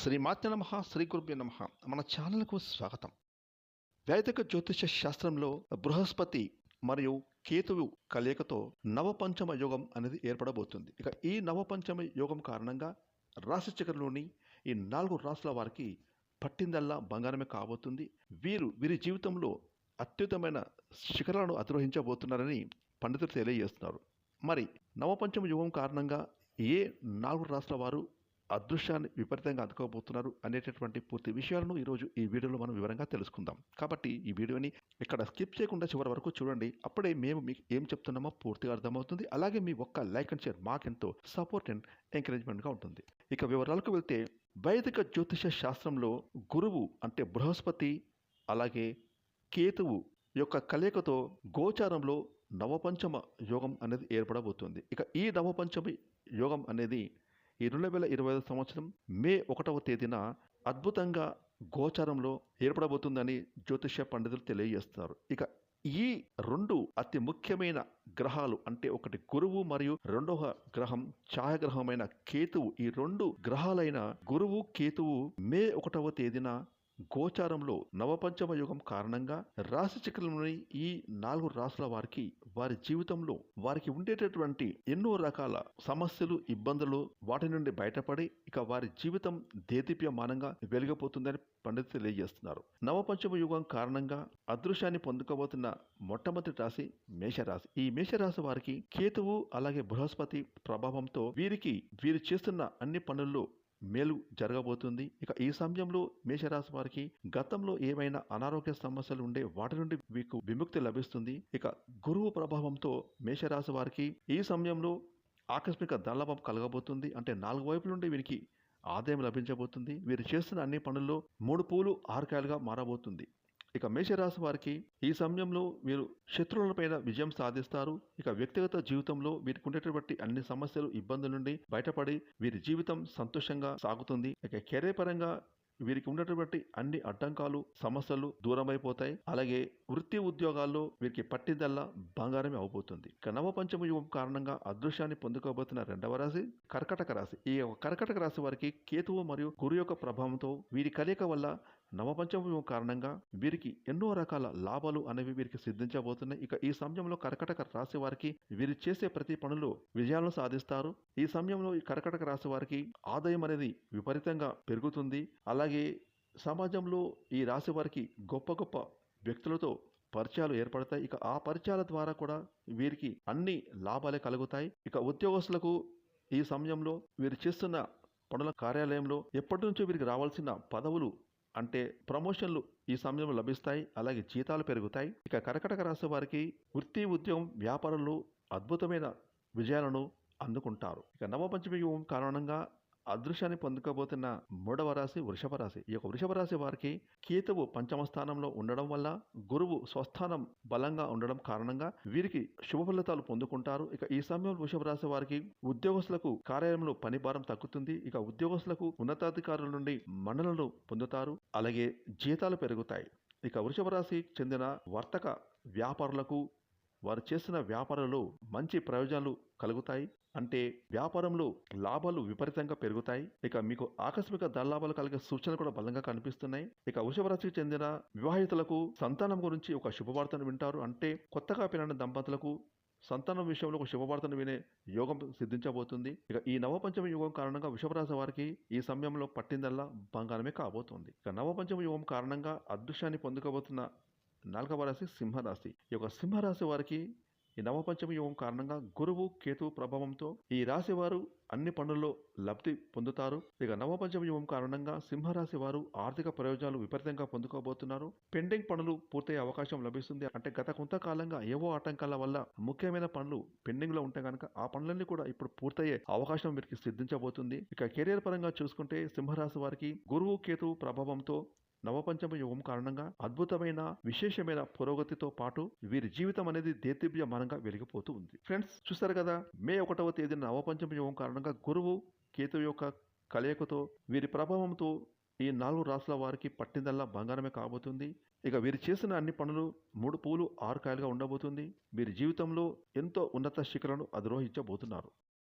శ్రీమాత్య నమ శ్రీ గురుభ్య నమ. మన ఛానల్కు స్వాగతం. వైదిక జ్యోతిష శాస్త్రంలో బృహస్పతి మరియు కేతువు కలయికతో నవపంచమ యోగం అనేది ఏర్పడబోతుంది. ఇక ఈ నవపంచమ యోగం కారణంగా రాశి చక్రంలోని ఈ నాలుగు రాసుల వారికి పట్టిందల్లా బంగారమే కాబోతుంది. వీరు వీరి జీవితంలో అత్యుత్తమైన శిఖరాలను అధిరోహించబోతున్నారని పండితులు తెలియజేస్తున్నారు. మరి నవపంచమ యుగం కారణంగా ఏ నాలుగు రాష్ట్రాల వారు అదృశ్యాన్ని విపరీతంగా అందుకోబోతున్నారు అనేటటువంటి పూర్తి విషయాలను ఈరోజు ఈ వీడియోలో మనం వివరంగా తెలుసుకుందాం. కాబట్టి ఈ వీడియోని ఇక్కడ స్కిప్ చేయకుండా చివరి వరకు చూడండి. అప్పుడే మేము మీకు ఏం చెప్తున్నామో పూర్తిగా అర్థమవుతుంది. అలాగే మీ ఒక్క లైక్ అండ్ షేర్ మాకెంతో సపోర్ట్ అండ్ ఎంకరేజ్మెంట్గా ఉంటుంది. ఇక వివరాలకు వెళ్తే వైదిక జ్యోతిష శాస్త్రంలో గురువు అంటే బృహస్పతి అలాగే కేతువు యొక్క కలయికతో గోచారంలో నవపంచమ యోగం అనేది ఏర్పడబోతుంది. ఇక ఈ నవపంచమి యోగం అనేది ఈ రెండు వేల ఇరవై ఐదు సంవత్సరం మే ఒకటవ తేదీన అద్భుతంగా గోచారంలో ఏర్పడబోతుందని జ్యోతిష్య పండితులు తెలియజేస్తారు. ఇక ఈ రెండు అతి ముఖ్యమైన గ్రహాలు అంటే ఒకటి గురువు మరియు రెండవ గ్రహం ఛాయాగ్రహమైన కేతువు. ఈ రెండు గ్రహాలైన గురువు కేతువు మే ఒకటవ తేదీన గోచారంలో నవపంచమ యుగం కారణంగా రాశి చక్రంలోని ఈ నాలుగు రాసుల వారికి వారి జీవితంలో వారికి ఉండేటటువంటి ఎన్నో రకాల సమస్యలు ఇబ్బందులు వాటి నుండి బయటపడి ఇక వారి జీవితం దేదీప్యమానంగా వెలిగిపోతుందని పండితులు తెలియజేస్తున్నారు. నవపంచమ యుగం కారణంగా అదృశ్యాన్ని పొందుకోబోతున్న మొట్టమొదటి రాశి మేషరాశి. ఈ మేషరాశి వారికి కేతువు అలాగే బృహస్పతి ప్రభావంతో వీరికి వీరు చేస్తున్న అన్ని పనుల్లో మేలు జరగబోతుంది. ఇక ఈ సమయంలో మేషరాశి వారికి గతంలో ఏమైనా అనారోగ్య సమస్యలు ఉండే వాటి నుండి మీకు విముక్తి లభిస్తుంది. ఇక గురువు ప్రభావంతో మేషరాశి వారికి ఈ సమయంలో ఆకస్మిక ధనలాభం కలగబోతుంది. అంటే నాలుగు వైపుల నుండి వీరికి ఆదాయం లభించబోతుంది. వీరు చేస్తున్న అన్ని పనుల్లో మూడు పూలు ఆరుకాయలుగా మారబోతుంది. ఇక మేషరాశి వారికి ఈ సమయంలో వీరు శత్రువులపైన విజయం సాధిస్తారు. ఇక వ్యక్తిగత జీవితంలో వీరికి ఉండేటువంటి అన్ని సమస్యలు ఇబ్బందుల నుండి బయటపడి వీరి జీవితం సంతోషంగా సాగుతుంది. ఇక కెరీర్ పరంగా వీరికి ఉన్నటువంటి అన్ని అడ్డంకాలు సమస్యలు దూరమైపోతాయి. అలాగే వృత్తి ఉద్యోగాల్లో వీరికి పట్టిందల్లా బంగారమే అవబోతుంది. ఇక నవపంచమ యుగం కారణంగా అదృశ్యాన్ని పొందుకోబోతున్న రెండవ రాశి కర్కటక రాశి. ఈ కర్కటక రాశి వారికి కేతువు మరియు గురు యొక్క ప్రభావంతో వీరి కలయిక వల్ల నవపంచమం కారణంగా వీరికి ఎన్నో రకాల లాభాలు అనేవి వీరికి సిద్ధించబోతున్నాయి. ఇక ఈ సమయంలో కర్కటక రాశి వారికి వీరు చేసే ప్రతి పనులు విజయాలను సాధిస్తారు. ఈ సమయంలో ఈ కర్కటక రాశి వారికి ఆదాయం అనేది విపరీతంగా పెరుగుతుంది. అలాగే సమాజంలో ఈ రాశి వారికి గొప్ప గొప్ప వ్యక్తులతో పరిచయాలు ఏర్పడతాయి. ఇక ఆ పరిచయాల ద్వారా కూడా వీరికి అన్ని లాభాలే కలుగుతాయి. ఇక ఉద్యోగస్తులకు ఈ సమయంలో వీరు చేస్తున్న పనుల కార్యాలయంలో ఎప్పటి నుంచో వీరికి రావాల్సిన పదవులు అంటే ప్రమోషన్లు ఈ సమయంలో లభిస్తాయి అలాగే జీతాలు పెరుగుతాయి. ఇక కర్కటక రాశి వారికి వృత్తి ఉద్యోగం వ్యాపారంలో అద్భుతమైన విజయాలను అందుకుంటారు. ఇక నవపంచమి యుగం కారణంగా అదృశ్యాన్ని పొందుకోబోతున్న మూడవ రాశి వృషభ రాశి. ఈ యొక్క వృషభ రాశి వారికి కేతువు పంచమ స్థానంలో ఉండడం వల్ల గురువు స్వస్థానం బలంగా ఉండడం కారణంగా వీరికి శుభ ఫలితాలు పొందుకుంటారు. ఇక ఈ సమయంలో వృషభ రాశి వారికి ఉద్యోగస్తులకు కార్యాలయంలో పని భారం తగ్గుతుంది. ఇక ఉద్యోగస్తులకు ఉన్నతాధికారుల నుండి మండలను పొందుతారు. అలాగే జీతాలు పెరుగుతాయి. ఇక వృషభ రాశికి చెందిన వర్తక వ్యాపారులకు వారు చేసిన వ్యాపారంలో మంచి ప్రయోజనాలు కలుగుతాయి. అంటే వ్యాపారంలో లాభాలు విపరీతంగా పెరుగుతాయి. ఇక మీకు ఆకస్మిక ధనలాభాలు కలిగే సూచనలు కూడా బలంగా కనిపిస్తున్నాయి. ఇక వృషభ రాశికి చెందిన వివాహితులకు సంతానం గురించి ఒక శుభవార్తను వింటారు. అంటే కొత్తగా పెరిగిన దంపతులకు సంతానం విషయంలో ఒక శుభవార్తను వినే యోగం సిద్ధించబోతుంది. ఇక ఈ నవపంచమ యుగం కారణంగా వృషభరాశి వారికి ఈ సమయంలో పట్టిందల్లా బంగారమే కాబోతుంది. ఇక నవపంచమ యుగం కారణంగా అదృశ్యాన్ని పొందుకోబోతున్న నాలుగవ రాశి సింహరాశి. ఈ యొక్క సింహరాశి వారికి ఈ నవపంచమ యోగం కారణంగా గురువు కేతు ప్రభావంతో ఈ రాశి వారు అన్ని పనుల్లో లబ్ధి పొందుతారు. ఇక నవపంచమ యోగం కారణంగా సింహరాశి వారు ఆర్థిక ప్రయోజనాలు విపరీతంగా పొందుకోబోతున్నారు. పెండింగ్ పనులు పూర్తయ్యే అవకాశం లభిస్తుంది. అంటే గత కొంతకాలంగా ఏవో ఆటంకాల వల్ల ముఖ్యమైన పనులు పెండింగ్లో ఉంటే కనుక ఆ పనులన్నీ కూడా ఇప్పుడు పూర్తయ్యే అవకాశం వీరికి సిద్ధించబోతుంది. ఇక కెరియర్ పరంగా చూసుకుంటే సింహరాశి వారికి గురువు కేతు ప్రభావంతో నవపంచమ యుగం కారణంగా అద్భుతమైన విశేషమైన పురోగతితో పాటు వీరి జీవితం అనేది దేదీప్యమానంగా వెలిగిపోతూ ఉంది. ఫ్రెండ్స్ చూస్తారు కదా? మే ఒకటవ తేదీన నవపంచమ యుగం కారణంగా గురువు కేతు యొక్క కలయికతో వీరి ప్రభావంతో ఈ నాలుగు రాసుల వారికి పట్టిందల్లా బంగారమే కాబోతుంది. ఇక వీరు చేసిన అన్ని పనులు మూడు పూలు ఆరు కాయలుగా ఉండబోతుంది. వీరి జీవితంలో ఎంతో ఉన్నత శిఖరాలను అధిరోహించబోతున్నారు.